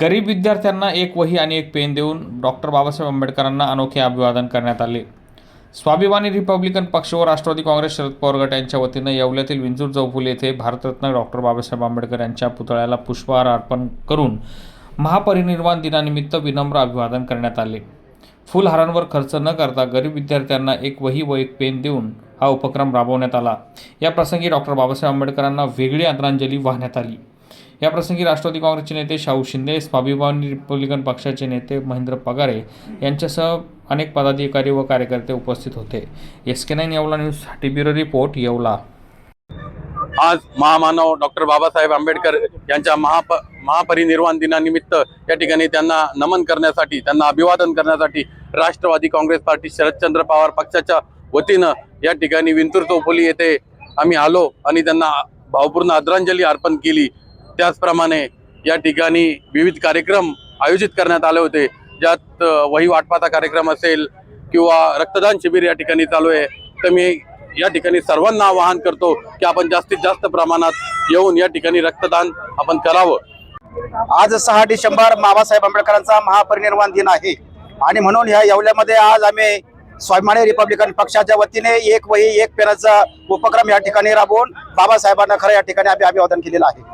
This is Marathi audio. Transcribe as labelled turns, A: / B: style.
A: गरीब विद्यार्थ्यांना एक वही आणि एक पेन देऊन डॉक्टर बाबासाहेब आंबेडकरांना अनोखे अभिवादन करण्यात आले. स्वाभिमानी रिपब्लिकन पक्ष व राष्ट्रवादी काँग्रेस शरद पवार गट यांच्या वतीनं येवल्यातील विंजूर चौफुली येथे भारतरत्न डॉक्टर बाबासाहेब आंबेडकर यांच्या पुतळ्याला पुष्पहार अर्पण करून महापरिनिर्वाण दिनानिमित्त विनम्र अभिवादन करण्यात आले. फुलहारांवर खर्च न करता गरीब विद्यार्थ्यांना एक वही व एक पेन देऊन हा उपक्रम राबवण्यात आला. या प्रसंगी डॉक्टर बाबासाहेब आंबेडकरांना वेगळी आदरांजली वाहण्यात आली. याप्रसंगी राष्ट्रवादी काँग्रेसचे नेते शाहू शिंदे स्वाभिमानी रिपब्लिकन पक्षाचे नेते महेंद्र पगारे यांच्यासह अनेक पदाधिकारी व कार्यकर्ते उपस्थित होते. एस के नाईन येवला न्यूजसाठी ब्युरो रिपोर्ट येवला.
B: आज महामानव डॉक्टर बाबासाहेब आंबेडकर यांच्या महाप महापरिनिर्वाण दिनानिमित्त या ठिकाणी त्यांना नमन करण्यासाठी त्यांना अभिवादन करण्यासाठी राष्ट्रवादी काँग्रेस पार्टी शरदचंद्र पवार पक्षाच्या वतीनं या ठिकाणी विंतूर चौफुली येथे आम्ही आलो आणि त्यांना भावपूर्ण आदरांजली अर्पण केली. त्याचप्रमाणे या ठिकाणी विविध कार्यक्रम आयोजित करण्यात आले होते. ज्यात वही वाटपाचा कार्यक्रम असेल किंवा रक्तदान शिबिर या ठिकाणी चालू आहे तर मी या ठिकाणी सर्वांना आवाहन करतो की आपण जास्तीत जास्त प्रमाणात येऊन या ठिकाणी रक्तदान आपण करावं.
C: आज सहा डिसेंबर बाबासाहेब आंबेडकरांचा महापरिनिर्वाण दिन आहे. आणि म्हणून ह्या येवल्यामध्ये आज आम्ही स्वाभिमानी रिपब्लिकन पक्षाच्या वतीने एक वही एक पेनाचा उपक्रम या ठिकाणी राबवून बाबासाहेबांना खरं या ठिकाणी आम्ही अभिवादन केलेलं आहे.